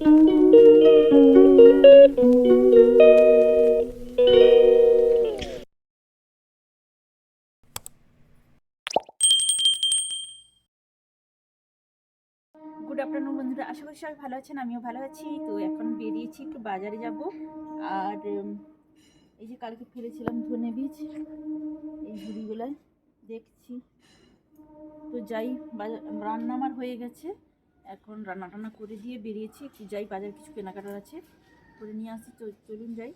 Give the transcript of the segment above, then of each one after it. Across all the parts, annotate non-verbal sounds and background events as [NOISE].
Good afternoon বন্ধুরা। আশা করি সবাই ভালো আছেন, আমিও ভালো আছি। তো এখন বেরিয়েছি, একটু বাজারে যাব। আর এই যে কালকে ফেলেছিলাম ধনে বীজ, এই ঝুড়িগুলোয় দেখছি। তো যাই রান্না আমার হয়ে গেছে। এখন রান্না টান্না করে দিয়ে বেরিয়েছি। একটু যাই, বাজার কিছু কেনাকাটার আছে, করে নিয়ে আসি। চলুন যাই।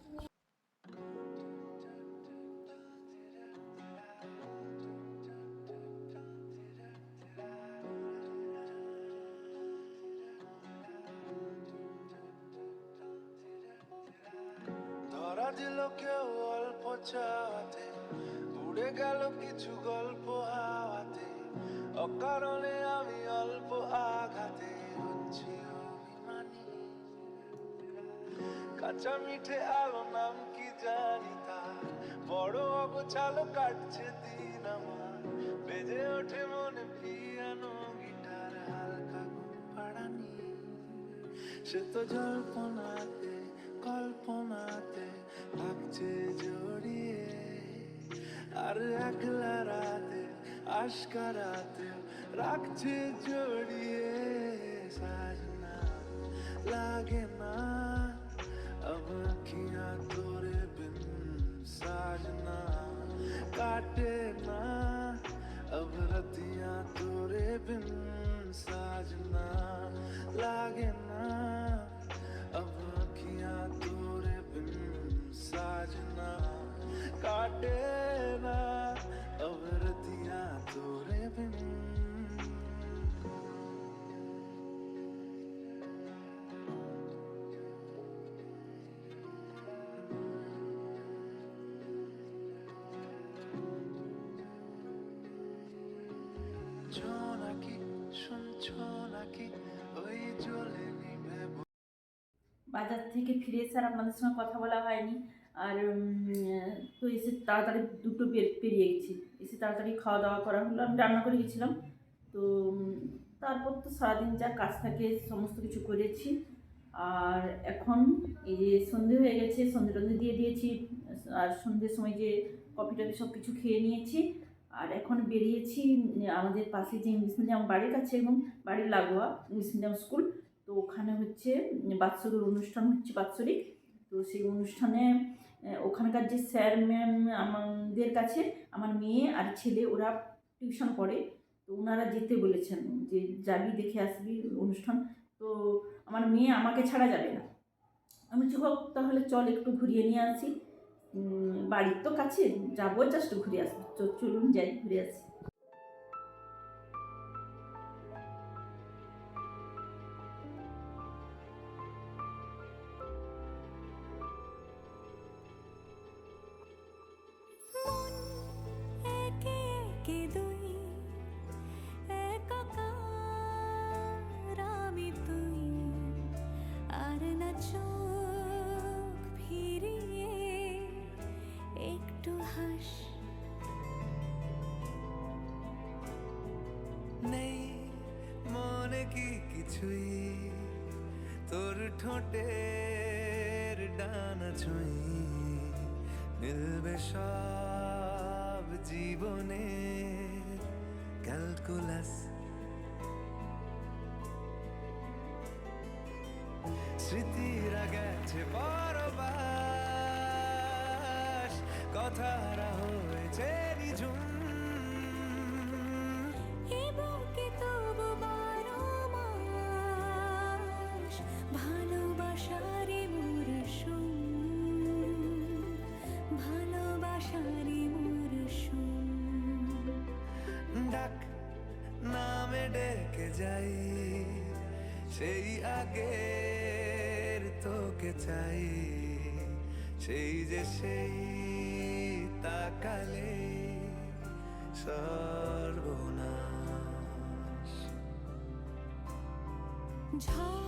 ধরা কেউ অল্প চাওয়াতে, উড়ে গেল কিছু গল্প হাওয়াতে অকারণে আমি অল্প আঘাতে হচ্ছি অভিমানী। কাঁচা মিঠে আলো নাম কি জানি তা বড় অগোছালো কাটছে দিন আমার। বেজে ওঠে মনে পিয়ানো গিটার, হালকা পাড়ানি। সে তো জল্পনাতে আশকারাতে রাখছে জড়িয়ে সাজনা লাগে না अब अखियां तोरे बिन साजना काटे ना अब रतियां तोरे बिन साजना लागे ना अब अखियां तोरे बिन साजना काटे ना अब বাজার থেকে ফিরে এসে আর আপনাদের সঙ্গে কথা বলা হয়নি। আর তো এসে তাড়াতাড়ি দুটো পেরিয়ে গেছি। এসে তাড়াতাড়ি খাওয়া দাওয়া করা হলো, আমি রান্না করে গেছিলাম। তো তারপর তো সারাদিন যা কাজ থাকে সমস্ত কিছু করেছি। আর এখন এই যে সন্ধে হয়ে গেছে, সন্ধে টন্ধে দিয়ে দিয়েছি। আর সন্ধ্যের সময় যে কফি টফি সব কিছু খেয়ে নিয়েছি। আর এখন বেরিয়েছি আমাদের পাশে যে ইংলিশ মিডিয়াম বাড়ির কাছে এবং বাড়ির লাগোয়া ইংলিশ মিডিয়াম স্কুল। তো ওখানে হচ্ছে বাৎসরিক অনুষ্ঠান হচ্ছে বাৎসরিক। তো সেই অনুষ্ঠানে ওখানকার যে স্যার ম্যাম আমাদের কাছে, আমার মেয়ে আর ছেলে, ওরা টিউশন পড়ে। তো ওনারা যেতে বলেছেন যে, যাবি দেখে আসবি অনুষ্ঠান। তো আমার মেয়ে আমাকে ছাড়া যাবে না। আমি হোক, তাহলে চল একটু ঘুরিয়ে নিয়ে আসি। বাড়ির তো কাছে, যাব, জাস্ট ঘুরে আসব। চলুন যাই, ঘুরে আসি। দুই একাকার তুই। আর না একটু নেই মনে কি তোর ঠোঁটের ডানা ছুঁই, মিলবে সব জীবনে ক্যালকুলাস স্মৃতিরা গেছে পরবাস কথারা হয়েছে মাস ভালোবাসারি মরশুম ভালোবাসারি ডেকে যাই সেই আগের তোকে চাই। সেই যে সেই তাকালে সর্বনাশ। ঝড়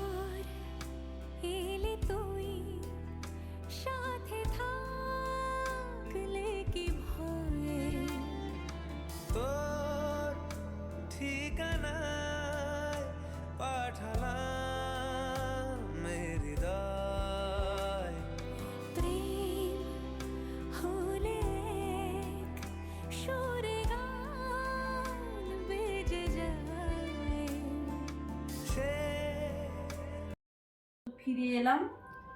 এলাম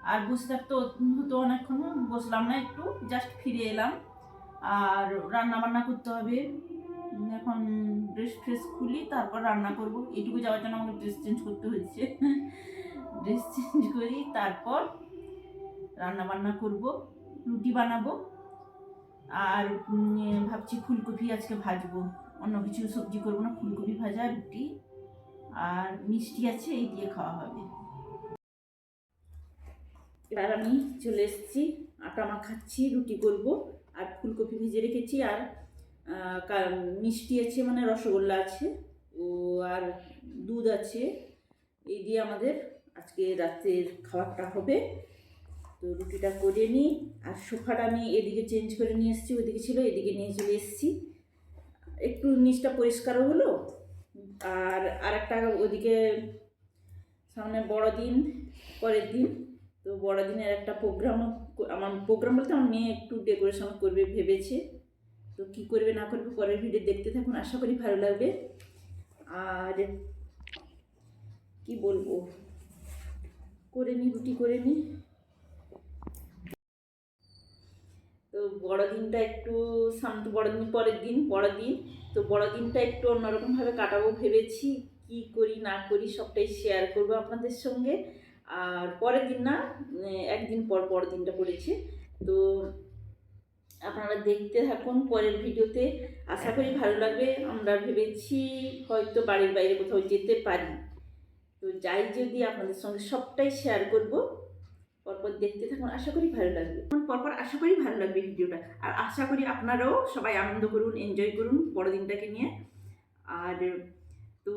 আর বসে থাকতে হতো অনেকক্ষণ বসলাম না, একটু জাস্ট ফিরে এলাম। আর রান্না বান্না করতে হবে। এখন ড্রেস ফ্রেস খুলি, তারপর রান্না করব। এটুকু যাওয়ার জন্য আমাকে ড্রেস চেঞ্জ করতে হয়েছে। [LAUGHS] ড্রেস চেঞ্জ করি, তারপর রান্না বান্না করব, রুটি বানাবো। আর ভাবছি ফুলকপি আজকে ভাজবো। অন্য কিছু সবজি করব না, ফুলকপি ভাজা, রুটি। আর মিষ্টি আছে, এই দিয়ে খাওয়া হবে। এবার আমি চলে এসেছি, আটা মাখাচ্ছি, রুটি করব, আর ফুলকপি ভেজে রেখেছি, আর মিষ্টি আছে মানে রসগোল্লা আছে, ও, আর দুধ আছে, এই দিয়ে আমাদের আজকে রাতের খাবারটা হবে। তো রুটিটা করে নিই, আর সোফাটা আমি এদিকে চেঞ্জ করে নিয়ে এসেছি ওইদিকে ছিল, এদিকে নিয়ে চলে এসেছি। একটু নিচটা পরিষ্কারও হলো, আর আরেকটা ওদিকে সামনে বড়দিন, পরের দিন তো বড়দিনের একটা প্রোগ্রাম আমার প্রোগ্রাম বলতে আমার মেয়ে একটু ডেকোরেশন করবে ভেবেছে। তো কি করবে না করবে পরের ভিডিও দেখতে থাকুন, আশা করি ভালো লাগবে। আর কি বলব? করে নি রুটি, করে নি। তো বড়দিনটা একটু সামনে তো বড়দিন পরের দিন, বড়দিন। তো বড়দিনটা একটু অন্যরকমভাবে কাটাবো ভেবেছি। কি করি, না করি সবটাই শেয়ার করব আপনাদের সঙ্গে। আর পরের দিন না একদিন পর পর দিনটা পড়েছে। তো আপনারা দেখতে থাকুন পরের ভিডিওতে। আশা করি ভালো লাগবে। আমরা ভেবেছি হয়তো বাড়ির বাইরে কোথাও যেতে পারি। তো যাই যদি আপনাদের সঙ্গে সবটাই শেয়ার করব, পরপর দেখতে থাকুন, আশা করি ভালো লাগবে। পরপর আশা করি ভালো লাগবে ভিডিওটা। আর আশা করি আপনারাও সবাই আনন্দ করুন এনজয় করুন বড়দিনটাকে নিয়ে। আর তো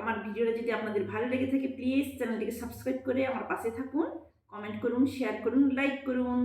আমার ভিডিওটা যদি আপনাদের ভালো লেগে থাকে প্লিজ চ্যানেলটিকে সাবস্ক্রাইব করে আমার পাশে থাকুন কমেন্ট করুন শেয়ার করুন লাইক করুন।